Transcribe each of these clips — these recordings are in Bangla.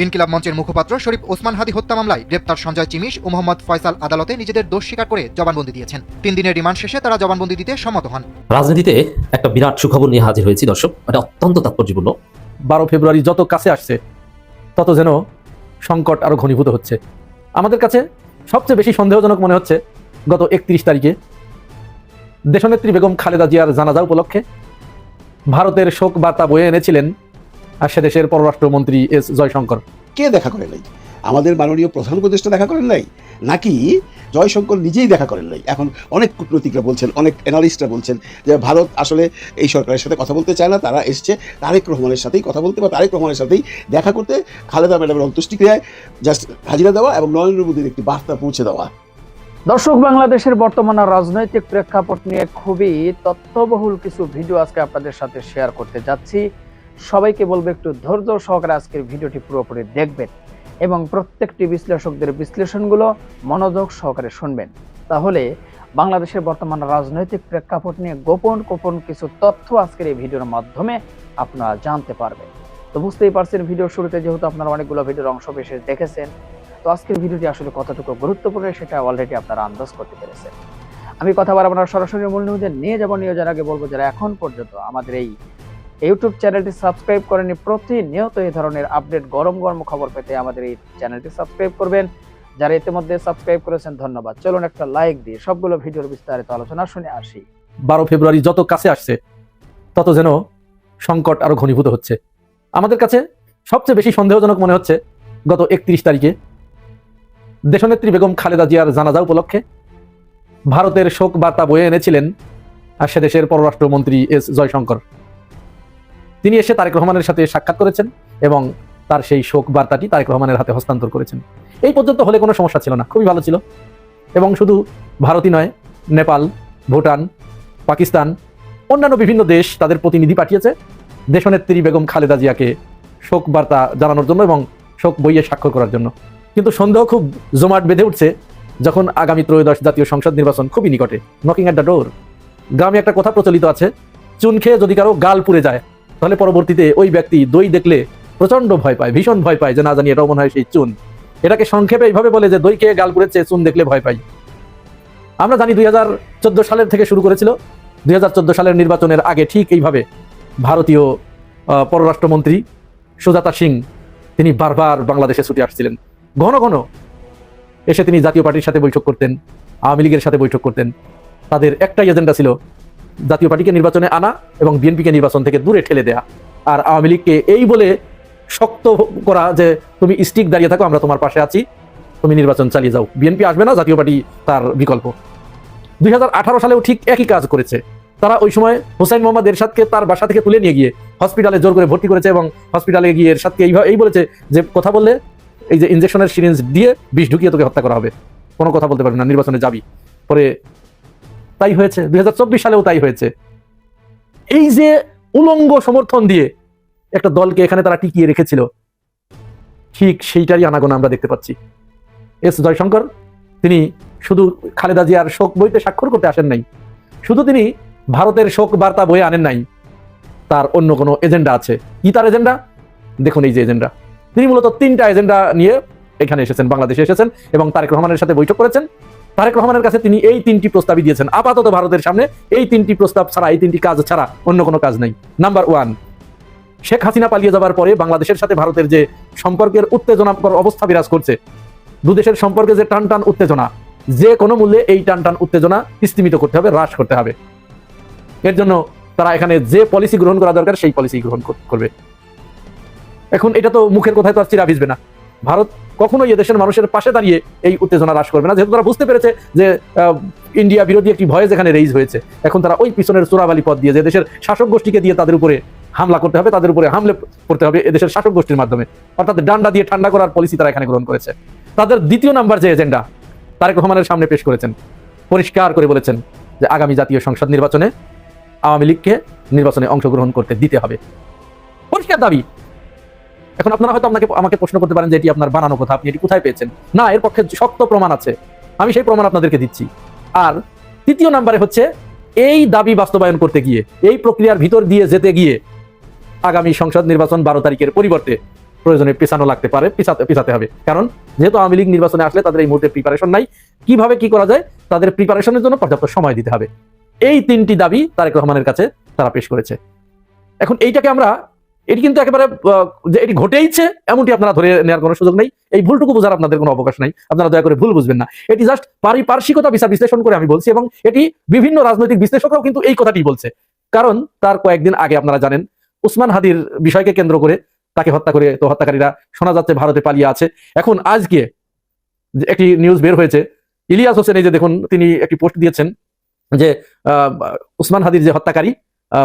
ইনকিলাব মঞ্চের মুখপাত্র শরীফ ওসমান হাদি হত্যা মামলায় গ্রেপ্তার সঞ্জয় চিমিশ ও মোহাম্মদ ফয়সাল আদালতে নিজেদের দোষ স্বীকার করে জবানবন্দি দিয়েছেন। তিন দিনের রিমান্ড শেষে তারা জবানবন্দি দিতে সম্মত হন। রাজনীতিতে একটা বিরাট সুখবর নিয়ে হাজির হয়েছি দর্শক। এটা অত্যন্ত তাৎপর্যপূর্ণ। বারো ফেব্রুয়ারি যত কাছে আসছে তত যেন সংকট আরও ঘনীভূত হচ্ছে। আমাদের কাছে সবচেয়ে বেশি সন্দেহজনক মনে হচ্ছে গত একত্রিশ তারিখে দেশনেত্রী বেগম খালেদা জিয়ার জানাজা উপলক্ষে ভারতের শোক বার্তা বয়ে এনেছিলেন সে দেশের পররাষ্ট্রমন্ত্রী এস জয়শঙ্কর। কে দেখা করেন নাই? আমাদের মাননীয় প্রধান উপদেষ্টা দেখা করেন নাই? নাকি জয়শঙ্কর নিজেই দেখা করেন নাই? এখন অনেক কূটনৈতিকরা বলছেন অনেক অ্যানালিস্টরা বলছেন যে ভারত আসলে এই সরকারের সাথে কথা বলতে চায় না তারা এসছে তারেক রহমানের সাথেই কথা বলতে বা তারেক রহমানের সাথেই দেখা করতে খালেদা ম্যাডামের অন্ত্যেষ্টিক্রিয়ায় জাস্ট হাজিরা দেওয়া এবং নরেন্দ্র মোদীর একটি বার্তা পৌঁছে দেওয়া। দর্শক বাংলাদেশের বর্তমান রাজনৈতিক প্রেক্ষাপট নিয়ে খুবই তথ্যবহুল কিছু ভিডিও আজকে আপনাদের সাথে শেয়ার করতে যাচ্ছি। সবাইকে বলব একটু ধৈর্য সহকারে আজকের ভিডিওটি পুরোপুরি দেখবেন এবং প্রত্যেকটি বিশ্লেষকদের বিশ্লেষণগুলো মনোযোগ সহকারে শুনবেন। তাহলে বাংলাদেশের বর্তমান রাজনৈতিক প্রেক্ষাপট নিয়ে গোপন গোপন কিছু তথ্য আজকের এই ভিডিওর মাধ্যমে আপনারা জানতে পারবেন। তো বুঝতেই পারছেন, ভিডিও শুরুতে যেহেতু আপনারা অনেকগুলো ভিডিওর অংশ বিশেষ দেখেছেন, তো আজকের ভিডিওটি আসলে কতটুকু গুরুত্বপূর্ণ সেটা অলরেডি আপনারা আন্দাজ করতে পেরেছেন। আমি কথা বলার আপনার সরাসরি মূল নিউজে নিয়ে যাব। নিয়ে যাওয়ার আগে বলব যারা এখন পর্যন্ত আমাদের এই ইউটিউব চ্যানেলটি সাবস্ক্রাইব করেনি প্রতিনিয়ত এই ধরনের আপডেট, গরম গরম খবর পেতে আমাদের এই চ্যানেলটি সাবস্ক্রাইব করবেন। যারা ইতিমধ্যে সাবস্ক্রাইব করেছেন, ধন্যবাদ। চলুন একটা লাইক দিয়ে সবগুলো ভিডিওর বিস্তারিত আলোচনা শুনে আসি। বারো ফেব্রুয়ারি যত কাছে আসছে, তত যেন সংকট আরও ঘনীভূত হচ্ছে। আমাদের কাছে সবচেয়ে বেশি সন্দেহজনক মনে হচ্ছে, গত একত্রিশ তারিখে দেশনেত্রী বেগম খালেদা জিয়ার জানাজা উপলক্ষে ভারতের শোক বার্তা বয়ে এনেছিলেন, আর সে দেশের পররাষ্ট্রমন্ত্রী এস জয়শঙ্কর। তিনি এসে তারেক রহমানের সাথে সাক্ষাৎ করেছেন এবং তার সেই শোক বার্তাটি তারেক রহমানের হাতে হস্তান্তর করেছেন। এই পর্যন্ত হলে কোনো সমস্যা ছিল না, খুবই ভালো ছিল। এবং শুধু ভারতই নয়, নেপাল, ভুটান, পাকিস্তান, অন্যান্য বিভিন্ন দেশ তাদের প্রতিনিধি পাঠিয়েছে। দেশনেত্রী বেগম খালেদা জিয়াকে শোক বার্তা জানানোর জন্য এবং শোক বইয়ে স্বাক্ষর করার জন্য। কিন্তু সন্দেহ খুব জমাট বেঁধে উঠছে যখন আগামী ত্রয়োদশ জাতীয় সংসদ নির্বাচন খুবই নিকটে নকিং অ্যাট দ্য ডোর গ্রামে একটা কথা প্রচলিত আছে, চুন খেয়ে যদি কারও গাল পুড়ে যায় তাহলে পরবর্তীতে ওই ব্যক্তি দই দেখলে প্রচণ্ড ভয় পায়, ভীষণ ভয় পায় যে না জানি এটাও মনে হয় সেই চুন। এটাকে সংক্ষেপে এইভাবে বলে যে দই খেয়ে গাল পুড়েছে, চুন দেখলে ভয় পাই। আমরা জানি দুই হাজার চোদ্দ সালের থেকে শুরু করেছিল। দুই সালের নির্বাচনের আগে ঠিক এইভাবে ভারতীয় পররাষ্ট্রমন্ত্রী সুজাতা সিং, তিনি বারবার বাংলাদেশে ছুটে আসছিলেন। ঘন ঘন এসে তিনি জাতীয় পার্টির সাথে বৈঠক করতেন, আওয়ামী লীগের সাথে বৈঠক করতেন। তাদের একটাই এজেন্ডা ছিল জাতীয় পার্টিকে নির্বাচনে আনা এবং বিএনপিকে নির্বাচন থেকে দূরে ঠেলে দেয়া। আর আওয়ামী লীগকে এই বলে শক্ত করা যে তুমি স্টিক দাঁড়িয়ে থাকো, আমরা তোমার পাশে আছি, তুমি নির্বাচন চালিয়ে যাও। বিএনপি আসবে না, জাতীয় পার্টি তার বিকল্প। দুই সালেও ঠিক একই কাজ করেছে। তারা ওই সময় হোসেন মোহাম্মদ এরশাদকে তার বাসা থেকে তুলে নিয়ে গিয়ে হসপিটালে জোর করে ভর্তি করেছে এবং হসপিটালে গিয়ে এরশাদকে এইভাবে এই বলেছে যে কথা বললে এই যে ইঞ্জেকশনের সিরিঞ্জ দিয়ে বিষ ঢুকিয়ে তোকে হত্যা করা হবে। কোনো কথা বলতে পারবি না, নির্বাচনে যাবি। পরে তাই হয়েছে, দুই হাজার চব্বিশ সালেও তাই হয়েছে। এই যে উলঙ্গ সমর্থন দিয়ে একটা দলকে এখানে তারা টিকিয়ে রেখেছিল, ঠিক সেইটারই আনাগোনা আমরা দেখতে পাচ্ছি। এস জয়শঙ্কর, তিনি শুধু খালেদা জিয়ার শোক বইতে স্বাক্ষর করতে আসেন নাই, শুধু তিনি ভারতের শোক বার্তা বয়ে আনেন নাই, তার অন্য কোনো এজেন্ডা আছে। কি তার এজেন্ডা? দেখুন এই যে এজেন্ডা। তিনি মূলত তিনটা এজেন্ডা নিয়ে এখানে এসেছেন, বাংলাদেশে এসেছেন এবং তারেক রহমানের সাথে বৈঠক করেছেন। তারেক রহমানের কাছে তিনি এই তিনটি প্রস্তাবই দিয়েছেন। আপাতত ভারতের সামনে এই তিনটি প্রস্তাব ছাড়া, এই তিনটি কাজ ছাড়া অন্য কোনো কাজ নেই। নাম্বার ওয়ান শেখ হাসিনা পালিয়ে যাবার পরে বাংলাদেশের সাথে ভারতের যে সম্পর্কের উত্তেজনাকর অবস্থা বিরাজ করছে দুদেশের সম্পর্কে যে টান টান উত্তেজনা, যে কোনো মূল্যে এই টান টান উত্তেজনা স্তীমিত করতে হবে, হ্রাস করতে হবে। এর জন্য তারা এখানে যে পলিসি গ্রহণ করা দরকার, সেই পলিসি গ্রহণ করবে। এখন এটা তো মুখের কথায় তো আর চিরা ভিজবে না। ভারত কখনোই এদেশের মানুষের পাশে দাঁড়িয়ে এই উত্তেজনা হ্রাস করবে না। যেহেতু তারা বুঝতে পেরেছে যে ইন্ডিয়া বিরোধী একটি ভয়েস এখানে রেইজ হয়েছে। এখন তারা ওই পিছনের চোরাবালি পথ দিয়ে যে দেশের শাসক গোষ্ঠীকে দিয়ে তাদের উপরে হামলা করতে হবে, তাদের উপরে হামলে করতে হবে এদেশের শাসক গোষ্ঠীর মাধ্যমে। অর্থাৎ ডান্ডা দিয়ে ঠান্ডা করার পলিসি তারা এখানে গ্রহণ করেছে। তাদের দ্বিতীয় নাম্বার যে এজেন্ডা তারেক রহমানের সামনে পেশ করেছেন। পরিষ্কার করে বলেছেন যে আগামী জাতীয় সংসদ নির্বাচনে আওয়ামী লীগকে নির্বাচনে অংশগ্রহণ করতে দিতে হবে। পরিষ্কার দাবি এখন আপনারা হয়তো আপনাকে, আমাকে প্রশ্ন করতে পারেন যে এটি আপনার বানানো কথা, আপনি এটি কোথায় পেয়েছেন? না, এর পক্ষে শক্ত প্রমাণ আছে। আমি সেই প্রমাণ আপনাদেরকে দিচ্ছি। আর তৃতীয় নাম্বারে হচ্ছে, এই দাবি বাস্তবায়ন করতে গিয়ে, এই প্রক্রিয়ার ভিতর দিয়ে যেতে গিয়ে, আগামী সংসদ নির্বাচন বারো তারিখের পরিবর্তে প্রয়োজনে পেছানো লাগতে পারে, পিছাতে পিছাতে হবে। কারণ, যেহেতু আওয়ামী লীগ নির্বাচনে আসলে তাদের এই মুহূর্তে প্রিপারেশন নাই, কীভাবে কি করা যায়, তাদের প্রিপারেশনের জন্য পর্যাপ্ত সময় দিতে হবে। এই তিনটি দাবি তারেক রহমানের কাছে তারা পেশ করেছে। এখন এইটাকে আমরা এটি কিন্তু একেবারে যে এটি ঘটেইছে, এমনটি আপনারা ধরে নেওয়ার কোনো সুযোগ নেই। এই ভুলটুকু বোঝার আপনাদের কোনো অবকাশ নাই। আপনারা দয়া করে ভুল বুঝবেন না। এটি জাস্ট পারিপার্শ্বিকতা বিচার বিশ্লেষণ করে আমি বলছি এবং এটি বিভিন্ন রাজনৈতিক বিশ্লেষকরাও কিন্তু এই কথাটি বলছে। কারণ তার কয়েকদিন আগে আপনারা জানেন, উসমান হাদির বিষয়কে কেন্দ্র করে তাকে হত্যা করে তো হত্যাকারীরা শোনা যাচ্ছে, ভারতে পালিয়ে আছে। এখন আজকে একটি নিউজ বের হয়েছে, ইলিয়াস হোসেন এই যে দেখুন, তিনি একটি পোস্ট দিয়েছেন যে উসমান হাদির যে হত্যাকারী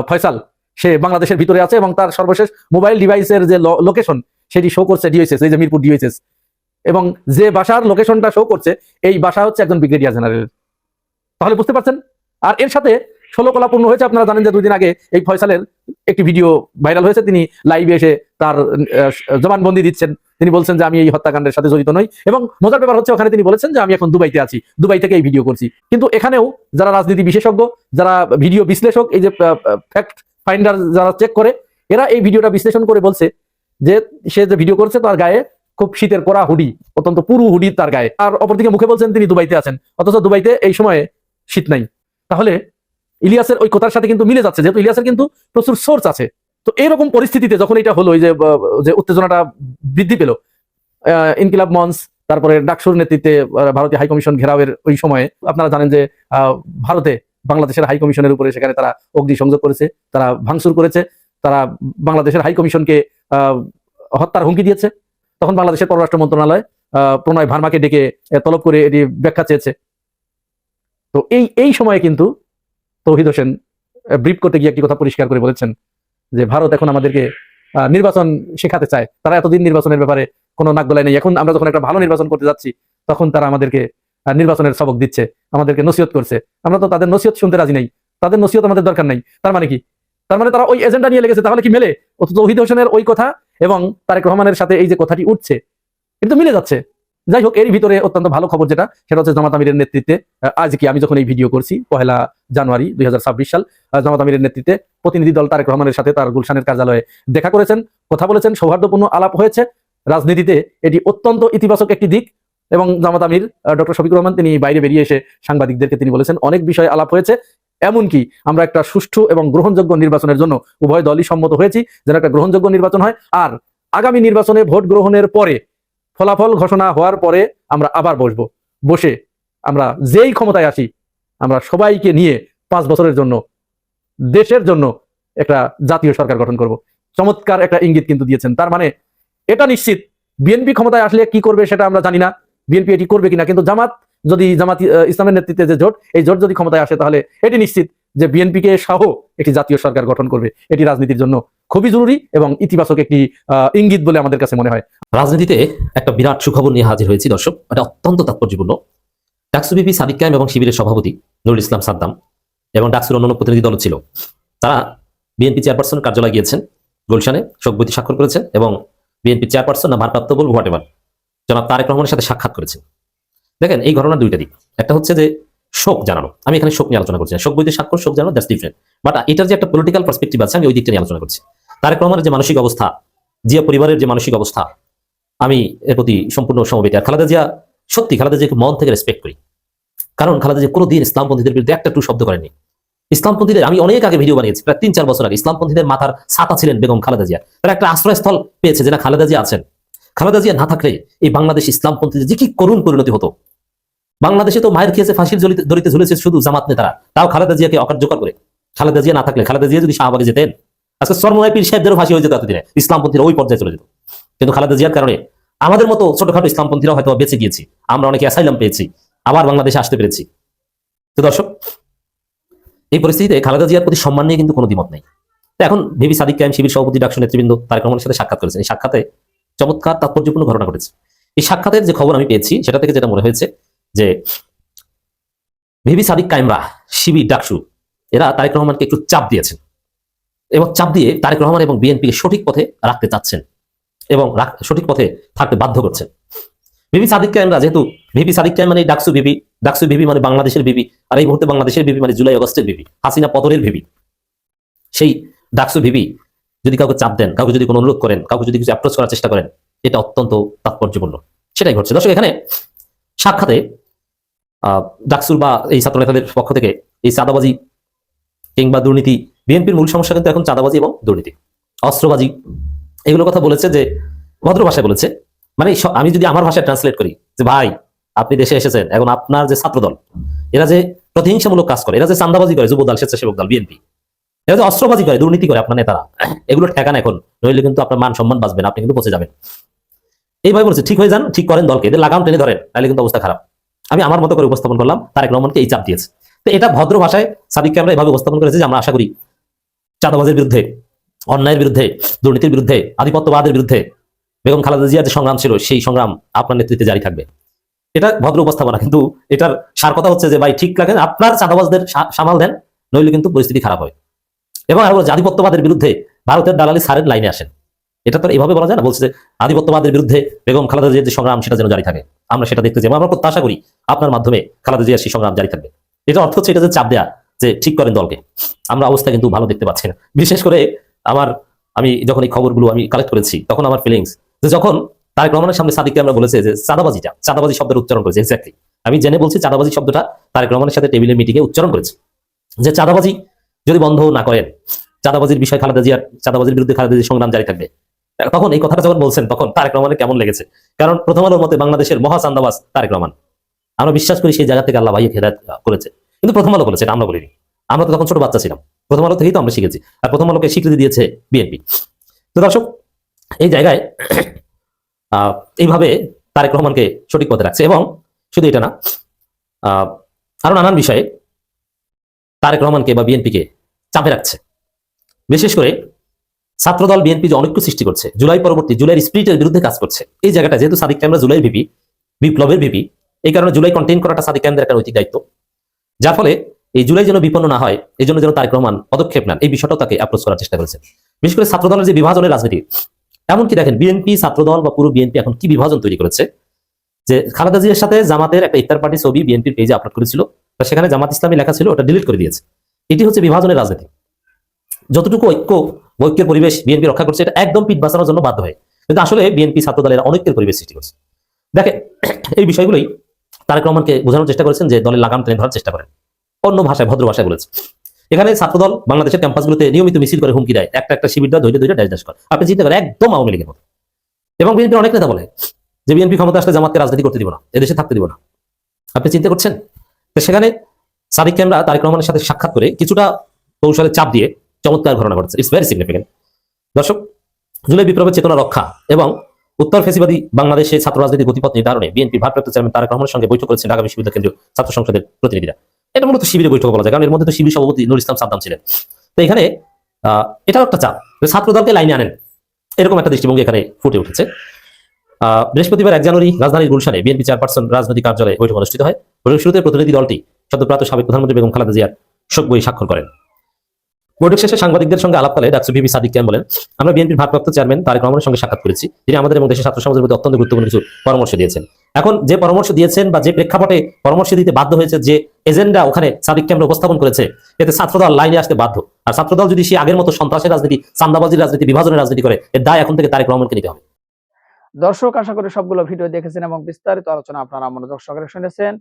ফয়সাল সে বাংলাদেশের ভিতরে আছে এবং তার সর্বশেষ মোবাইল ডিভাইসের যে লোকেশন সেটি শো করছে ডিওএসএস এই যে মিরপুর ডিওএসএস এবং যে বাসার লোকেশনটা শো করছে, এই বাসা হচ্ছে একজন ব্রিগেডিয়ার জেনারেল তাহলে বুঝতে পারছেন? আর এর সাথে ষোলো কলা পূর্ণ হয়েছে, আপনারা জানেন যে দুদিন আগে এই ফয়সালের একটি ভিডিও ভাইরাল হয়েছে, তিনি লাইভে এসে তার জবানবন্দি দিচ্ছেন। তিনি বলছেন যে, আমি এই হত্যাকাণ্ডের সাথে জড়িত নই। এবং মজার ব্যাপার হচ্ছে, ওখানে তিনি বলেছেন যে, আমি এখন দুবাইতে আছি। দুবাই থেকে এই ভিডিও করছি। কিন্তু এখানেও যারা রাজনীতি বিশেষজ্ঞ, যারা ভিডিও বিশ্লেষক, এই যে ফ্যাক্ট ফাইন্ডার যারা চেক করে, এরা এই ভিডিওটা বিশ্লেষণ করে বলছে যে সে যে ভিডিও করছে তার গায়ে খুব শীতের কড়া হুডি, অত্যন্ত পুরু হুডি তার গায়ে। আর অপরদিকে মুখে বলছেন তিনি দুবাইতে আছেন, অথচ দুবাইতে এই সময়ে শীত নাই। তাহলে ইলিয়াসের ওই কথার সাথে কিন্তু মিলে যাচ্ছে, যেহেতু ইলিয়াসের কিন্তু প্রচুর সোর্স আছে। তো এরকম পরিস্থিতিতে যখন এটা হলো যে যে উত্তেজনাটা বৃদ্ধি পেল ইনকিলাব মঞ্চ, তারপরে ডাকসুর নেতৃত্বে ভারতীয় হাইকমিশন ঘেরাওয়ের ওই সময়ে, আপনারা জানেন যে ভারতে বাংলাদেশের হাই কমিশনের উপরে সেখানে তারা অগ্নি সংযোগ করেছে, তারা ভাঙচুর করেছে, তারা বাংলাদেশের হাই কমিশনকে হত্যার হুমকি দিয়েছে। তখন বাংলাদেশের পররাষ্ট্র মন্ত্রণালয় প্রণয় ভার্মাকে ডেকে তলব করে এটি ব্যাখ্যা চেয়েছে। তো এই এই সময়ে কিন্তু তৌহিদ হোসেন ব্রিফ করতে গিয়ে একটি কথা পরিষ্কার করে বলেছেন যে ভারত এখন আমাদেরকে নির্বাচন শেখাতে চায়। তারা এতদিন নির্বাচনের ব্যাপারে কোনো নাক গলায় নেই। এখন আমরা যখন একটা ভালো নির্বাচন করতে যাচ্ছি, তখন তারা আমাদেরকে নির্বাচনের সবক দিচ্ছে, আমাদেরকে নসিহত করছে। আমরা তো তাদের নসিহত শুনতে রাজি নেই। তাদের নসিহত আমাদের দরকার নাই। তার মানে কি? তার মানে তারা ওই এজেন্ডা নিয়ে লেগেছে, তাহলে কি মেলে? তৌহিদ হোসেনের ওই কথা এবং তারেক রহমানের সাথে এই যে কথাটি উঠছে এটা মিলে যাচ্ছে। যাই হোক এর ভিতরে অত্যন্ত ভালো খবর যেটা, সেটা হচ্ছে জামাত আমিরের নেতৃত্বে আজকে আমি যখন এই ভিডিও করছি, পহেলা জানুয়ারি দুই হাজার ছাব্বিশ সাল জামাত আমিরের নেতৃত্বে প্রতিনিধি দল তারেক রহমানের সাথে তার গুলশানের কার্যালয়ে দেখা করেছেন, কথা বলেছেন, সৌহার্দ্যপূর্ণ আলাপ হয়েছে। রাজনীতিতে এটি অত্যন্ত ইতিবাচক একটি দিক এবং জামাত আমির ডক্টর শফিকুর রহমান, তিনি বাইরে বেরিয়ে এসে সাংবাদিকদেরকে তিনি বলেছেন, অনেক বিষয়ে আলাপ হয়েছে। এমনকি আমরা একটা সুষ্ঠু এবং গ্রহণযোগ্য নির্বাচনের জন্য উভয় দলই সম্মত হয়েছি যেন একটা গ্রহণযোগ্য নির্বাচন হয়। আর আগামী নির্বাচনে ভোট গ্রহণের পরে ফলাফল ঘোষণা হওয়ার পরে আমরা আবার বসবো। বসে আমরা যেই ক্ষমতায় আসি আমরা সবাইকে নিয়ে পাঁচ বছরের জন্য, দেশের জন্য একটা জাতীয় সরকার গঠন করব। চমৎকার একটা ইঙ্গিত কিন্তু দিয়েছেন। তার মানে এটা নিশ্চিত। বিএনপি ক্ষমতায় আসলে কি করবে সেটা আমরা জানি না। বিএনপি এটি করবে কিনা, কিন্তু জামাত যদি জামাত ইসলামের নেতৃত্বে যে জোট, এই জোট যদি ক্ষমতায় আসে তাহলে এটি নিশ্চিত যে বিএনপিকে সহ একটি জাতীয় সরকার গঠন করবে। এটি রাজনীতির জন্য খুবই জরুরি এবং ইতিবাচক একটি ইঙ্গিত বলে আমাদের কাছে মনে হয়। রাজনীতিতে একটা বিরাট সুখবর নিয়ে হাজির হয়েছি, দর্শক। এটা অত্যন্ত তাৎপর্যপূর্ণ। ডাকসু বিপি সাদিক কায়েম এবং শিবিরের সভাপতি নুরুল ইসলাম সাদ্দাম এবং ডাকসুর অন্যান্য প্রতিনিধি দল ছিল। তারা বিএনপি চেয়ারপারসন কার্যালয়ে গিয়েছেন, গুলশানে শোকবৈতি স্বাক্ষর করেছেন এবং বিএনপি চেয়ারপারসন না ভারপ্রাপ্ত বল হোয়াট এভার। জনাব তারেক রহমানের সাথে সাক্ষাৎ করেছেন দেখেন, এই ঘটনার দুইটা দিক। একটা হচ্ছে যে, শোক জানানো। আমি এখানে শোক নিয়ে আলোচনা করছি। শোক বইতে স্বাক্ষর, শোক জানানো দ্যাটস ডিফারেন্ট বাট এটার যে একটা পলিটিক্যাল পার্সপেক্টিভ আছে, আমি ওই দিকটা নিয়ে আলোচনা করছি। তারেক রহমানের যে মানসিক অবস্থা, জিয়া পরিবারের যে মানসিক অবস্থা, আমি এর প্রতি সম্পূর্ণ সমবেত। আর খালেদা জিয়া, সত্যি খালেদা জিয়াকে মন থেকে রেসপেক্ট করি। কারণ খালেদা জিয়া কোনোদিন ইসলামপন্থীদের বিরুদ্ধে একটা টু শব্দ করেনি ইসলামপন্থীদের, আমি অনেক আগে ভিডিও বানিয়েছি, প্রায় তিন চার বছর আগে। ইসলামপন্থীদের মাথার ছাতা ছিলেন বেগম খালেদা জিয়া। তারা একটা আশ্রয়স্থল পেয়েছে যেটা খালেদা জিয়া আছেন। খালেদা জিয়া না থাকলে এই বাংলাদেশ ইসলামপন্থীদের যে কি করুণ পরিণতি হতো? বাংলাদেশে তো মায়ের খেয়েছে, ফাঁসির দড়িতে ঝুলেছে শুধু জামাত নেতারা। তাও খালেদা জিয়াকে অকার্যকর করে। খালেদা জিয়া না থাকলে খালেদা জিয়া যদি শাহবাগে যেতেন, আজকে সরময় পীর সাহেবদেরও ফাঁসি হয়ে যেত এতদিনে। ইসলামপন্থীরা ওই পর্যায়ে চলে যেত। কিন্তু খালেদা জিয়ার কারণে আমাদের মতো ছোটখাটো ইসলামপন্থীরা হয়তো বেঁচে গিয়েছি। আমরা অনেকে অ্যাসাইলাম পেয়েছি, আবার বাংলাদেশে আসতে পেরেছি। তো দর্শক, এই পরিস্থিতিতে খালেদা জিয়ার প্রতি সম্মান নিয়ে কিন্তু কোনো দ্বিমত নেই। এখন ভিবি সাদিক কায়েম শিবির সভাপতি ডাকসু নেতৃবৃন্দ তারেক রহমানের সাথে সাক্ষাৎ করেছেন। এই সাক্ষাতে চমৎকার তাৎপর্যপূর্ণ ঘটনা ঘটেছে। এই সাক্ষাতের যে খবর আমি পেয়েছি, সেটা থেকে যেটা মনে হয়েছে যে ভিবি সাদিক কায়েমরা শিবির ডাকসু, এরা তারেক রহমানকে একটু চাপ দিয়েছেন। এবং চাপ দিয়ে তারেক রহমান এবং বিএনপিকে সঠিক পথে রাখতে চাচ্ছেন এবং সঠিক পথে থাকতে বাধ্য করছেন। ভিবি সাদিক কায়েমরা, যেহেতু ভিবি সাদিক কায়েম মানে ডাকসু বিবি ডাকসু বিবি মানে বাংলাদেশের বিবি আর এই মুহূর্তে বাংলাদেশের বিবি মানে জুলাই আগস্টের বিবি হাসিনা পতনের বিবি সেই ডাকসু বিবি যদি কাউকে চাপ দেন, কাউকে যদি কোনো অনুরোধ করেন, কাউকে যদি কিছু অ্যাপ্রোচ করার চেষ্টা করেন, এটা অত্যন্ত তাৎপর্যপূর্ণ। সেটাই ঘটছে। দর্শক, এখানে সাক্ষাতে ডাকসুর বা এই ছাত্র নেতাদের পক্ষ থেকে এই চাঁদাবাজি কিংবা দুর্নীতি, বিএনপির মূল সমস্যা কিন্তু এখন চাঁদাবাজি এবং দুর্নীতি। অস্ত্রবাজি, এগুলোর কথা বলেছে যে, ভদ্র ভাষায় বলেছে মানে আমি যদি আমার ভাষায় ট্রান্সলেট করি, যে ভাই, আপনি দেশে এসেছেন, এখন আপনার যে ছাত্রদল, এরা যে প্রতিহিংসামূলক কাজ করে, এরা যে চান্দাবাজি করে যুব দল স্বেচ্ছাসেবক দল, বিএনপি এরা অস্ত্রবাজি করে, দুর্নীতি করে আপনার নেতারা এগুলো ঠেকান এখন। নইলে কিন্তু আপনার মান সম্মান বাঁচবেন আপনি কিন্তু পচে যাবেন। এইভাবে বলছে, ঠিক হয়ে যান, ঠিক করেন দলকে, এদের লাগাম টেনে ধরেন তাহলে কিন্তু অবস্থা খারাপ। আমি আমার মতো করে উপস্থাপন করলাম, তারেক রহমানকে এই চাপ দিয়েছে। তো এটা ভদ্র ভাষায় সাদিককে আমরা এভাবে উপস্থাপন করেছি যে আমরা আশা করি চাঁদাবাজের বিরুদ্ধে, অন্যায়ের বিরুদ্ধে, দুর্নীতির বিরুদ্ধে, আধিপত্যবাদের বিরুদ্ধে বেগম খালেদা জিয়ার যে সংগ্রাম ছিল, সেই সংগ্রাম আপনার নেতৃত্বে জারি থাকবে। এটা ভদ্র উপস্থাপনা, কিন্তু এটার সার কথা হচ্ছে যে, ভাই, ঠিক লাগেন, আপনার চাঁদাবাজদের সামাল দেন, নইলে কিন্তু পরিস্থিতি খারাপ হয়। এবং আরও আধিপত্যবাদের বিরুদ্ধে ভারতের দালালি সারের লাইনে আসেন। এটা তো এভাবে বলা যায় না, বলছে যে আধিপত্যবাদের বিরুদ্ধে বেগম খালেদা জিয়ার যে সংগ্রাম, সেটা যেন জারি থাকে। আমরা সেটা দেখতে চাই। আমরা প্রত্যাশা করি আপনার মাধ্যমে খালেদা জিয়ার সেই সংগ্রাম জারি থাকবে। এটা অর্থ হচ্ছে, এটা যে চাপ দেয়া যে ঠিক করেন দলকে। আমরা অবস্থা কিন্তু ভালো দেখতে পাচ্ছি না। বিশেষ করে আমার, আমি যখন এই খবরগুলো আমি কালেক্ট করেছি, তখন আমার ফিলিংস যে যখন তারেক রহমানের সামনে সাদিককে আমরা বলেছে যে চাঁদাবাজিটা, চাঁদাবাজি শব্দের উচ্চারণ করেছে এক্স্যাক্টলি আমি জেনে বলছি চাঁদাবাজি শব্দটা তারেক রহমানের সাথে টেবিলের মিটিংয়ে উচ্চারণ করেছে। যে চাঁদাবাজি যদি বন্ধ না করেন, চাঁদাবাজির বিষয় খালেদা জিয়ার, চাঁদাবাজির বিরুদ্ধে খালেদা জিয়ার সংগ্রাম জারি থাকবে। তখন এই কথাটা যখন বলছেন, তখন তারেক রহমানের কেমন লেগেছে? কারণ প্রথম আলোর মতে বাংলাদেশের মহা চান্দাবাজ তারেক রহমান। আমরা বিশ্বাস করি সেই জায়গা থেকে আল্লাহ ভাইয়ে খেদাত করেছে। কিন্তু প্রথম আলো বলেছে আমরা বলিনি। আমরা তো তখন ছোট বাচ্চা ছিলাম। প্রথম আলো থেকেই তো আমরা শিখেছি। আর প্রথম আলোকে স্বীকৃতি দিয়েছে বিএনপি। তো দর্শক, এই জায়গায় এইভাবে তারেক রহমানকে সঠিক পথে রাখছে। এবং শুধু এটা না আরও নানান বিষয়ে তারেক রহমানকে বা বিএনপিকে চাপে রাখছে। বিশেষ করে ছাত্রদল বিএনপি যে অনৈক্য সৃষ্টি করছে, জুলাই পরবর্তী জুলাইয়ের স্পিরিটের বিরুদ্ধে কাজ করছে। এই জায়গাটা যেহেতু সাদিক ক্যামেরা জুলাই ভিপি, বিপ্লবের ভিপি, এই কারণে জুলাই কন্টেইন করাটা সাদিক ক্যামেরার একটা নৈতিক দায়িত্ব। যার ফলে এই জুলাই যেন বিপন্ন না হয়, এই জন্য যেন তারেক রহমান পদক্ষেপ নেন, এই বিষয়টাও তাকে অ্যাপ্রোচ করার চেষ্টা করেছে। বিশেষ করে ছাত্রদলের যে বিভাজনের রাজনীতি, এমনকি দেখেন বিএনপি, ছাত্রদল বা পুরো বিএনপি এখন কি বিভাজন তৈরি করেছে? যে খালেদা জিয়ার সাথে জামাতের একটা ইফতার পার্টি ছবি বিএনপির পেজে আপলোড করেছিল সেখানে জামাত ইসলামী লেখা ছিল, ওটা ডিলিট করে দিয়েছে। এটি হচ্ছে বিভাজনের রাজনীতি। যতটুকু ঐক্য, ঐক্যের পরিবেশ বিএনপি রক্ষা করছে, এটা একদম পিঠ বাঁচানোর জন্য বাধ্য হয়। কিন্তু আসলে বিএনপি ছাত্র দলের অনৈক্যের পরিবেশ সৃষ্টি করছে। দেখেন, এই বিষয়গুলোই তারেক রহমানকে বোঝানোর চেষ্টা করেছেন যে দলের লাগাম টেনে ধরার চেষ্টা করেন। অন্য ভাষায়, ভদ্র ভাষায় বলেছে। এখানে ছাত্রদল বাংলাদেশের ক্যাম্পাসগুলোতে নিয়মিত মিছিল করে হুমকি দেয়। একটা একটা শিবির দেয় ধৈর্য ধৈর্য ড্যাশ ড্যাশ করে। আপনি চিন্তা করেন, একদম আওয়ামী লীগের মতো। এবং বিএনপি অনেক নেতা বলে যে, বিএনপি ক্ষমতা আসলে জামাতকে রাজনীতি করতে দিব না, এদেশে থাকতে দিব না। আপনি চিন্তা করছেন? সেখানে সাদিক ক্যামরা তারেক রহমানের সাথে সাক্ষাৎ করে কিছুটা কৌশলে চাপ দিয়ে চমৎকার ঘটনা ঘটছে। ইটস ভেরি সিগনিফিকেন্ট দর্শক, জুলাই বিপ্লবের চেতনা রক্ষা এবং উত্তর ফেসিবাদী বাংলাদেশে ছাত্র রাজনীতির গতিপথ নির্ধারণে বিএনপি ভারপ্রাপ্ত চেয়ারম্যান তারেক রহমানের সঙ্গে বৈঠক করেছেন ঢাকা বিশ্ববিদ্যালয় কেন্দ্রীয় ছাত্র সংসদের প্রতিনিধিরা। এটা মূলত শিবিরে বৈঠক বলা যায়, কারণ এর মধ্যে তো শিবির সভাপতি নুর ইসলাম সাদ্দাম ছিলেন। তো এখানে এটাও একটা চাপ ছাত্র দলকে লাইনে আনেন। এরকম একটা দৃষ্টিভঙ্গি এখানে ফুটে উঠেছে। বৃহস্পতিবার এক জানুয়ারি রাজধানীর গুলশানে বিএনপি চেয়ারপারসন রাজনৈতিক কার্যালয়ে বৈঠক অনুষ্ঠিত হয়। বৈঠক শুরুতে প্রতিনিধি দলটি সদ্যপ্রাপ্ত সাবেক প্রধানমন্ত্রী বেগম খালেদা জিয়ার শোক বই স্বাক্ষর করেন। বৈঠক শেষে সাংবাদিকদের সঙ্গে আলাপকালে ডাক্তার ভিপি সাদিক ক্যান বলেন, আমরা বিএনপির ভারপ্রাপ্ত চেয়ারম্যান তারেক রহমানের সঙ্গে সাক্ষাৎ করেছি। তিনি আমাদের এবং দেশের ছাত্র সমাজের প্রতি অত্যন্ত গুরুত্বপূর্ণ কিছু পরামর্শ দিয়েছেন। এখন যে পরামর্শ দিয়েছেন বা যে প্রেক্ষাপটে পরামর্শ দিতে বাধ্য হয়েছে, যে এজেন্ডা ওখানে সাদিক ক্যাম্পে উপস্থাপন করেছে, এতে ছাত্রদল লাইনে আসতে বাধ্য। আর ছাত্রদল যদি সে আগের মতো সন্ত্রাসের রাজনীতি চান্দাবাজির রাজনীতি, বিভাজনের রাজনীতি করে, এর দায় এখন থেকে তারেক রহমানকে নিতে হবে। দর্শক, আশা করি সবগুলো ভিডিও দেখেছেন এবং বিস্তারিত আলোচনা আপনারা মনোযোগ সহকারে শুনেছেন।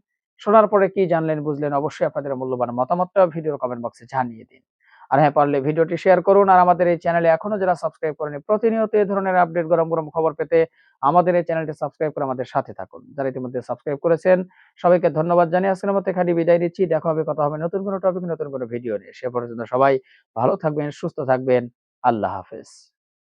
শোনার পরে কি জানলেন, বুঝলেন, অবশ্যই আপনাদের মূল্যবান মতামতটা ভিডিওর কমেন্ট বক্সে জানিয়ে দিন। আর হ্যাঁ পারলে ভিডিওটি শেয়ার করুন আর আমাদের এই চ্যানেলে এখনও যারা সাবস্ক্রাইব করেনি প্রতিনিয়ত এই ধরনের আপডেট গরম গরম খবর পেতে আমাদের এই চ্যানেলটি সাবস্ক্রাইব করে আমাদের সাথে থাকুন। যারা ইতিমধ্যে সাবস্ক্রাইব করেছেন, সবাইকে ধন্যবাদ জানিয়ে আজকের মতো এখানে বিদায় নিচ্ছি। দেখা হবে, কথা হবে নতুন কোনো টপিক নতুন কোনো ভিডিও নিয়ে। সে পর্যন্ত সবাই ভালো থাকবেন, সুস্থ থাকবেন। আল্লাহ হাফেজ।